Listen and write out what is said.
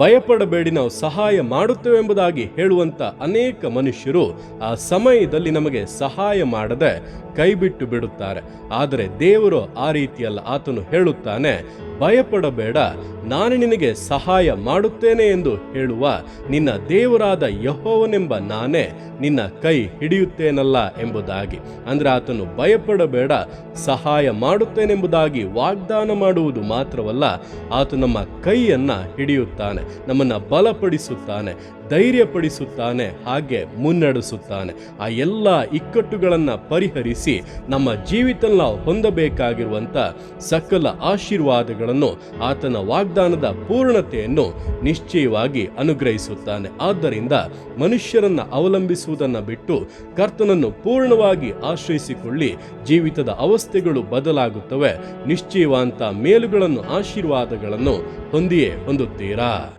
ಭಯಪಡಬೇಡಿ, ನಾವು ಸಹಾಯ ಮಾಡುತ್ತೇವೆ ಎಂಬುದಾಗಿ ಹೇಳುವಂತ ಅನೇಕ ಮನುಷ್ಯರು ಆ ಸಮಯದಲ್ಲಿ ನಮಗೆ ಸಹಾಯ ಮಾಡದೆ ಕೈಬಿಟ್ಟು ಬಿಡುತ್ತಾರೆ. ಆದರೆ ದೇವರು ಆ ರೀತಿಯಲ್ಲ ಆತನು ಹೇಳುತ್ತಾನೆ ಭಯಪಡಬೇಡ, ನಾನು ನಿನಗೆ ಸಹಾಯ ಮಾಡುತ್ತೇನೆ ಎಂದು ಹೇಳುವ ನಿನ್ನ ದೇವರಾದ ಯಹೋವನೆಂಬ ನಾನೇ ನಿನ್ನ ಕೈ ಹಿಡಿಯುತ್ತೇನಲ್ಲ ಎಂಬುದಾಗಿ. ಅಂದರೆ ಆತನು ಭಯಪಡಬೇಡ, ಸಹಾಯ ಮಾಡುತ್ತೇನೆಂಬುದಾಗಿ ವಾಗ್ದಾನ ಮಾಡುವುದು ಮಾತ್ರವಲ್ಲ, ಆತ ನಮ್ಮ ಕೈಯನ್ನ ಹಿಡಿಯುತ್ತಾನೆ, ನಮ್ಮನ್ನ ಬಲಪಡಿಸುತ್ತಾನೆ, ಧೈರ್ಯಪಡಿಸುತ್ತಾನೆ, ಹಾಗೆ ಮುನ್ನಡೆಸುತ್ತಾನೆ. ಆ ಎಲ್ಲ ಇಕ್ಕಟ್ಟುಗಳನ್ನು ಪರಿಹರಿಸಿ ನಮ್ಮ ಜೀವಿತ ಹೊಂದಬೇಕಾಗಿರುವಂಥ ಸಕಲ ಆಶೀರ್ವಾದಗಳನ್ನು ಆತನ ವಾಗ್ದಾನದ ಪೂರ್ಣತೆಯನ್ನು ನಿಶ್ಚಯವಾಗಿ ಅನುಗ್ರಹಿಸುತ್ತಾನೆ. ಆದ್ದರಿಂದ ಮನುಷ್ಯರನ್ನು ಅವಲಂಬಿಸುವುದನ್ನು ಬಿಟ್ಟು ಕರ್ತನನ್ನು ಪೂರ್ಣವಾಗಿ ಆಶ್ರಯಿಸಿಕೊಳ್ಳಿ. ಜೀವಿತದ ಅವಸ್ಥೆಗಳು ಬದಲಾಗುತ್ತವೆ. ನಿಶ್ಚಯವಾದಂಥ ಮೇಲುಗಳನ್ನು ಆಶೀರ್ವಾದಗಳನ್ನು ಹೊಂದಿಯೇ ಹೊಂದುತ್ತೀರಾ?